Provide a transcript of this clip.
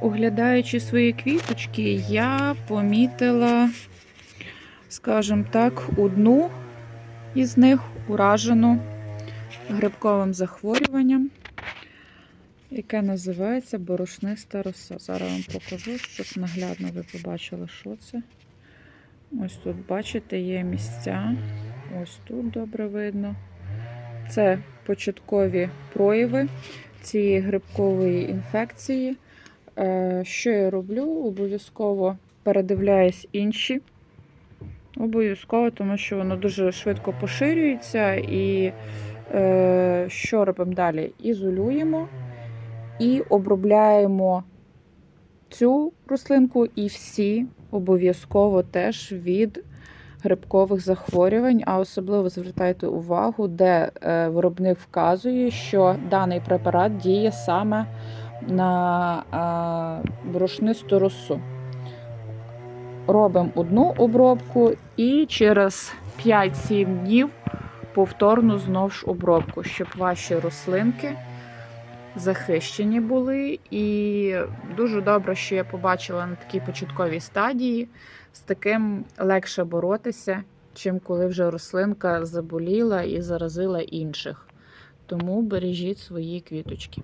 Оглядаючи свої квіточки, я помітила, скажімо так, одну із них уражену грибковим захворюванням, яке називається борошниста роса. Зараз вам покажу, щоб наглядно ви побачили, що це. Ось тут, бачите, є місця. Ось тут добре видно. Це початкові прояви цієї грибкової інфекції. Е, Що я роблю? Обов'язково передивляюсь інші. Обов'язково, тому що воно дуже швидко поширюється. І е, що робимо далі? Ізолюємо і обробляємо цю рослинку і всі обов'язково теж від грибкових захворювань, а особливо звертайте увагу, де е, виробник вказує, що даний препарат діє саме на е, борошнисту росу. Робимо одну обробку і через 5-7 днів повторну знову ж обробку, щоб ваші рослинки захищені були. І дуже добре, що я побачила на такій початковій стадії. З таким легше боротися, чим коли вже рослинка заболіла і заразила інших. Тому бережіть свої квіточки.